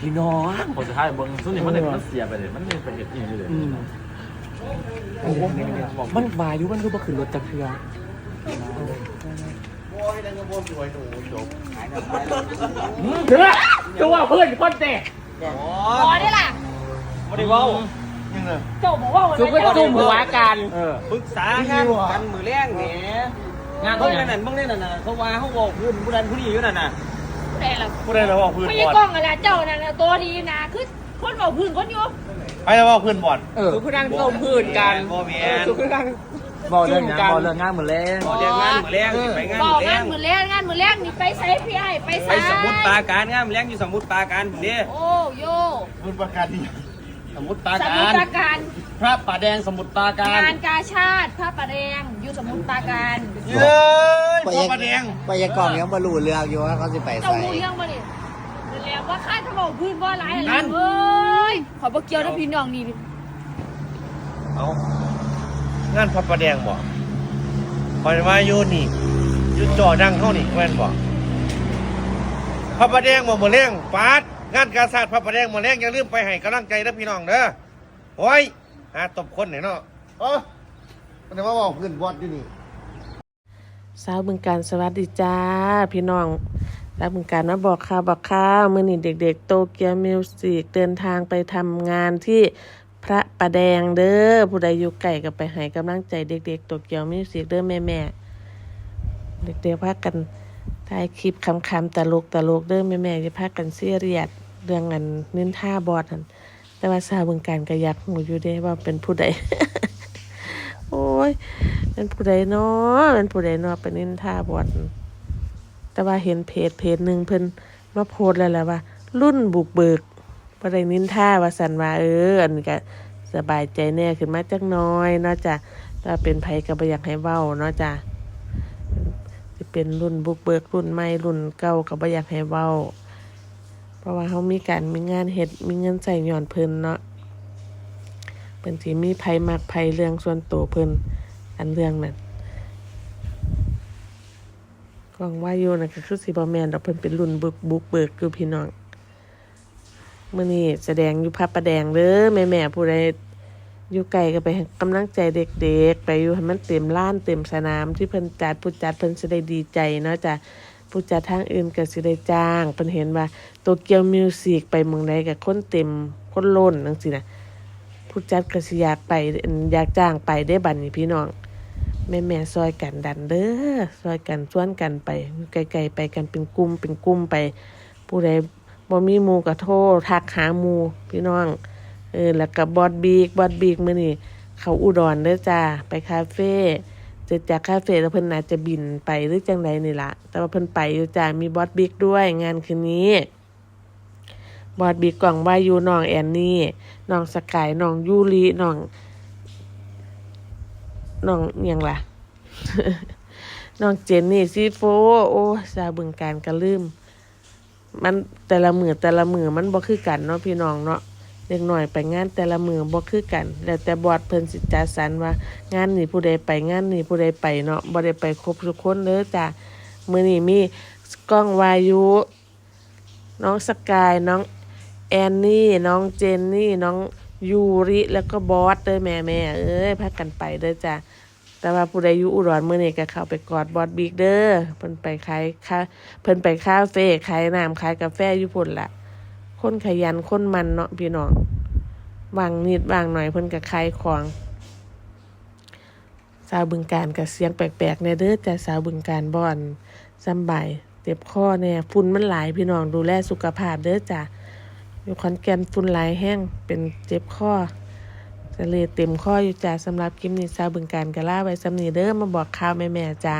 พี่น้องผลสุดท้ายเบิ้งส่วนนี้มันเลยมันเสียไปเลยมันเลยไปเห็ดอีกเลยอืมมันวาอยุมันคือบ่ขึ้นรถจักเทือเด้อตัวเพื่อนคนเตะพอได้ล่ะไม่ได้เว้าเจ้าบอกว่าวันจุกก็นั้นจุ่มหัวกันเออปรึกษางานกันมือแรงแหมงานเฮ้เท่ายไหร่นั่นบ้างเนี่ยนั่นน่ะเขาว่าเขาบอกพื้นผู้นั้นผู้นี้อยู่นั่นน่ะผู้ ใดล่ะผู้ใดเราบอกพื้นไม่บใช่อดกล้องอะไรเจ้านั่นน่ะตัวดีนะคือคนบอกพื้นคนอยู่ใครเราบอกพื้นบอด เออจุกก็นั่งต้มพื้นกันบ่แม่นจุกก็นั่ง บอกเรื่องงานบอกเรื่องงานเหมือนแรงบอกเรียกงานมือแรงสิไปงานบอมืกอแรงานงมือแรกงานมือแรกนี่ไปไซพี่ไอ้ไปไซไปสมุทรปราการงานมือแรงอยู่สมุทรปราการผมเนี่ยโอ้โยสมุทรปราการที่ สมุทรปราสกามุทรร ปราการพระป่าแดงสมุทรปราการ งานกาชาติพระประแดงอยู่สมุทรปราการเย้ยพระป่าแดงไปยังกล่องยังบรรลุเรื่องอยู่ว่าเขาสิไปเจ้าใส่รู้เรื่องบ่นี่แล้วว่าข้าจะบอกพื้นบ่หลายอะไรเอ้ยขอบ่เกี่ยวนะพี่น้องนี่เอางานพระประแดงบ่คอยว่าอยู่นี่อยู่จอดังเท่านี่แม่นบ่พระประแดงบ่มือแรงปาด งานกาชาดพระประแดงมือแรงอย่าลืมไปให้กำลังใจนะพี่น้องเด้อโอ้ยหาตบคนหน่อยเนาะเออมันจะมาบอกพื้นบอดอยู่นี่สาวบึงการสวัสดีจ้า พี่น้องสาวบึงการมาบอกข่าวบอกข่าวมื่อนี้เด็ก ๆ โตเกียวมิวสิกเดินทางไปทำงานที่พระประแดงเด้อผู้ใดอยู่ไก่ก็ไปให้กำลังใจเด็ก ๆ โตเกียวมิวสิกเด้อแม่ๆเด็กๆพากันถ่ายคลิปคำๆตลกตลกๆเด้อแม่ๆจะพากันเสียเรียด เรื่องอันนินท่าบอดนั่นแต่ว่าสาวบึงการก็อยากหูอยู่เด้ว่าเป็นผู้ใด โอ้ย เป็นผู้ใดเนาะเป็นผู้ใดเนาะเป็นนินท่าบอดแต่ว่าเห็นเพจเพจหนึ่งเพิ่นมาโพสแล้วแหละว่า รุ่นบุกเบิกบ่ได้นินท่าว่าสันว่าเอออันก็สบายใจแน่ขึ้นมาจักน้อยเนาะจ้ะถ้าเป็นไผก็บ่อยากให้เว้าเนาะจ้ะสิเป็นรุ่นบุกเบิกรุ่นใหม่รุ่นเก่าก็บ่อยากให้เว้า เพราะว่าเขามีการมีงานเฮ็ดมีเงินใส่หย้อนเพิ่นเนาะเพิ่นสิมีไผมักไผเรื่องส่วนตัวเพิ่นอันเรื่องนั้นกองว่าอยู่นะก็คือสิบแมนเราเพิ่นเป็นรุ่นบุกบุกเบิกอยู่พี่น้องมื่อนี้แสดงอยู่พระประแดงเด้อแม่แม่ผู้ใดอยู่ไกลก็ไปกำลังใจเด็กๆ ไปอยู่ให้มันเต็มล้านเต็มสนามที่เพิ่นจัดผู้จัดเพิ่นสิได้ดีใจเนาะจ้ะ ผู้จัดทางอื่นก็สิได้จ้างเพิ่นเห็นว่าโตเกียวมิวสิกไปเมืองใดก็คนเต็มคนล้นจังซี่นะผู้จัดก็สิอยากไปอยากจ้างไปได้บัดนี้พี่น้อง แม่แม่ๆซอยกันดันเด้อซอยกันชวนกันไปไกลๆไปกันเป็นกลุ่มเป็นกลุ่มไป ผู้ใดบ่มีหมู่ก็โทรทักหาหมู่พี่น้องเออแล้วก็บอดบีกบอดบีกมื้อนี้เขาอุดรเด้อจ้าไปคาเฟ่ เสร็จากคาเฟ่แล้วเพิ่นน่าจจะบินไปหรือจังใดนี่ละแต่ว่าเพิ่นไปอยู่จ้ามีบอดบิ๊กด้วยงานคืนนี้ บอดบิ๊กกล่องว่ายู่น้องแอนนี่น้องสกายน้องยูริน้องน้องอยังล่ะน้องเจนนี่ซีโฟโอ้ซาบึงการกระลืม มันแต่ละมือแต่ละมือมันบ่คือกันเนาะพี่น้องเนาะ เด็กหน่อยไปงานแต่ละมือบ่คือกัน แล้วแต่บอดเพิ่นสิจัดสรรว่างานนี้ผู้ใดไปงานนี้ผู้ใดไปเนาะบ่ได้ไปครบทุกคนเด้อจ้ะมื้อนี้มีกล้องวายุน้องสกายน้องแอนนี่น้องเจนนี่น้องยูริแล้วก็บอสเด้อแม่แม่ๆเอ้ยพากันไปเด้อจ้ะแต่ว่าผู้ใดอยู่อุดรมื้อนี้ก็เข้าไปกอดบอสบิ๊กเด้อเพิ่นไปขายค่าเพิ่นไปคาเฟ่ขายน้ำขายกาแฟอยู่พุ่นละ คนขยันคนมันเนาะพี่น้องวางนิดวางหน่อยเพิ่นก็ขายของสาวบึงการก็เสียงแปลกๆในเด้อแต่สาวบึงการบ่อนสำบายเจ็บคอแน่ฝุ่นมันหลายพี่น้องดูแลสุขภาพเด้อจ้ะอยู่ขอนแก่นฝุ่นหลายแห้งเป็นเจ็บคอทะเลเต็มข้ออยู่จ้าสำหรับคลิปนี้ซาวบึงการกะล่าไว้สำนีเด้อมาบอกข่าวแม่ๆจ้า